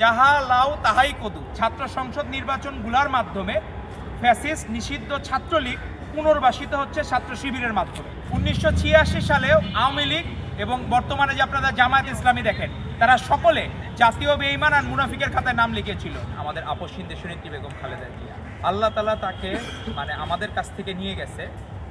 যাহা লাও তাহাই কদু। ছাত্র সংসদ নির্বাচনগুলোর মাধ্যমে ফ্যাসিস্ট নিষিদ্ধ ছাত্রলীগ পুনর্বাসিত হচ্ছে ছাত্র শিবিরের মাধ্যমে। উনিশশো সালেও আওয়ামী লীগ এবং বর্তমানে যে আপনারা জামায়াত ইসলামী দেখেন, তারা সকলে জাতীয় বেঈমান আর মুনাফিকের খাতায় নাম লিখেছিল। আমাদের আপসহীন দেশনেত্রী বেগম খালেদা জিয়া। আল্লাহ তালা তাকে মানে আমাদের কাছ থেকে নিয়ে গেছে।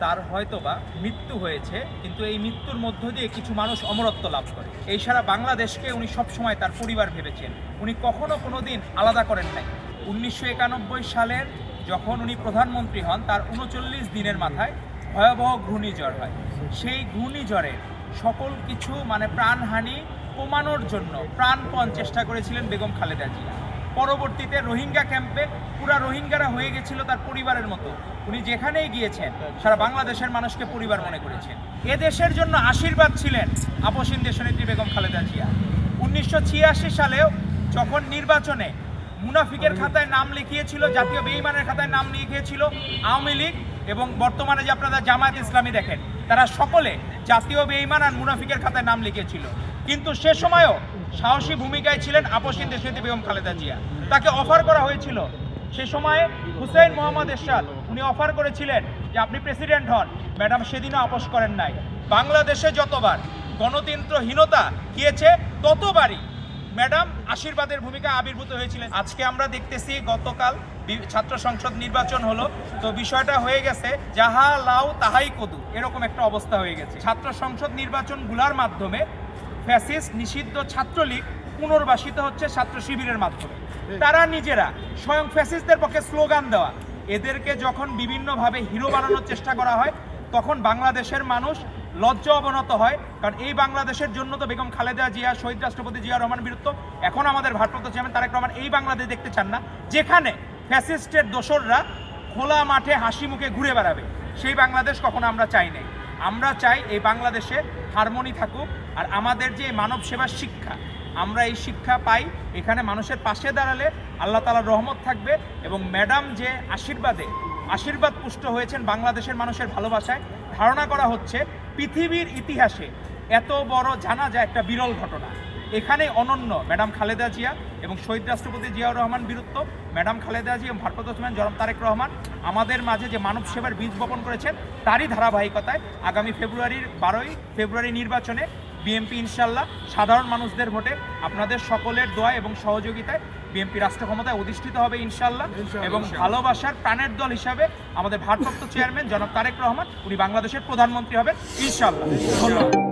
তার হয়তোবা মৃত্যু হয়েছে, কিন্তু এই মৃত্যুর মধ্য দিয়ে কিছু মানুষ অমরত্ব লাভ করে। এই সারা বাংলাদেশকে উনি সবসময় তার পরিবার ভেবেছেন। উনি কখনো কোনো দিন আলাদা করেন নাই। উনিশশো একানব্বই সালের যখন উনি প্রধানমন্ত্রী হন, তার উনচল্লিশ দিনের মাথায় ভয়াবহ ঘূর্ণিঝড় হয়। সেই ঘূর্ণিঝড়ে সকল কিছু মানে প্রাণহানি কমানোর জন্য প্রাণপণ চেষ্টা করেছিলেন বেগম খালেদা জিয়া। পরবর্তীতে রোহিঙ্গা ক্যাম্পে পুরা রোহিঙ্গারা হয়ে গেছিল তার পরিবারের মতো। উনি যেখানেই গিয়েছেন, সারা বাংলাদেশের মানুষকে পরিবার মনে করেছেন। এ দেশের জন্য আশীর্বাদ ছিলেন আপসীন দেশনেত্রী বেগম খালেদা জিয়া। উনিশশো ছিয়াশি সালেও যখন নির্বাচনে মুনাফিকের খাতায় নাম লিখিয়েছিল, জাতীয় বেইমানের খাতায় নাম লিখিয়েছিল আওয়ামী লীগ এবং বর্তমানে যে আপনারা জামায়াত ইসলামী দেখেন, তারা সকলে জাতীয় বেইমান আর মুনাফিকের খাতায় নাম লিখেছিল। কিন্তু সে সময়ও সাহসী ভূমিকায় ছিলেন আপসীন দেশনীতি বেগম খালেদা জিয়া। তাকে অফার করা হয়েছিল। সে সময়ে হুসেইন মোহাম্মদ এরশাদ, উনি অফার করেছিলেন যে আপনি প্রেসিডেন্ট হন। ম্যাডাম সেদিনও আপোষ করেন নাই। বাংলাদেশে যতবার গণতন্ত্রহীনতা গিয়েছে, ততবারই ম্যাডাম আশীর্বাদের ভূমিকা আবির্ভূত হয়েছিলেন। আজকে আমরা দেখতেছি গতকাল ছাত্র সংসদ নির্বাচন হলো। তো বিষয়টা হয়ে গেছে, যাহা লাউ তাহাই কদু। এরকম একটা অবস্থা হয়ে গেছে। ছাত্র সংসদ নির্বাচনগুলোর মাধ্যমে ফ্যাসিস্ট নিষিদ্ধ ছাত্রলীগ পুনর্বাসিত হচ্ছে ছাত্র শিবিরের মাধ্যমে। তারা নিজেরা স্বয়ং ফ্যাসিস্টদের পক্ষে স্লোগান দেওয়া। এদেরকে যখন বিভিন্নভাবে হিরো বানানোর চেষ্টা করা হয়, তখন বাংলাদেশের মানুষ লজ্জা অবনত হয়, কারণ এই বাংলাদেশের জন্য তো বেগম খালেদা জিয়া, শহীদ রাষ্ট্রপতি জিয়া রহমান বীরত্ব এখন আমাদের ভারপ্রাপ্ত চেয়ারম্যান তারেক রহমান এই বাংলাদেশ দেখতে চান না, যেখানে ফ্যাসিস্টের দোসররা খোলা মাঠে হাসি মুখে ঘুরে বেড়াবে। সেই বাংলাদেশ কখনো আমরা চাই নাই। আমরা চাই এই বাংলাদেশে হারমোনি থাকুক আর আমাদের যে মানব সেবার শিক্ষা, আমরা এই শিক্ষা পাই এখানে মানুষের পাশে দাঁড়ালে আল্লাহ তালার রহমত থাকবে এবং ম্যাডাম যে আশীর্বাদে, আশীর্বাদ পুষ্ট হয়েছেন বাংলাদেশের মানুষের ভালোবাসায়, ধারণা করা হচ্ছে পৃথিবীর ইতিহাসে এত বড় জানা যায় একটা বিরল ঘটনা। এখানে অনন্য ম্যাডাম খালেদা জিয়া এবং শহীদ রাষ্ট্রপতি জিয়াউর রহমান বীরত্ব। ম্যাডাম খালেদা জিয়া এবং চেয়ারম্যান জনাব তারেক রহমান আমাদের মাঝে যে মানব সেবার বীজ বপন করেছেন, তারই ধারাবাহিকতায় আগামী ফেব্রুয়ারির বারোই ফেব্রুয়ারি নির্বাচনে বিএনপি ইনশাল্লাহ সাধারণ মানুষদের ভোটে আপনাদের সকলের দোয়া এবং সহযোগিতায় বিএনপি রাষ্ট্র ক্ষমতায় অধিষ্ঠিত হবে ইনশাল্লাহ। এবং ভালোবাসার প্রাণের দল হিসাবে আমাদের ভারপ্রাপ্ত চেয়ারম্যান জনাব তারেক রহমান উনি বাংলাদেশের প্রধানমন্ত্রী হবেন ইনশাল্লাহ। ধন্যবাদ।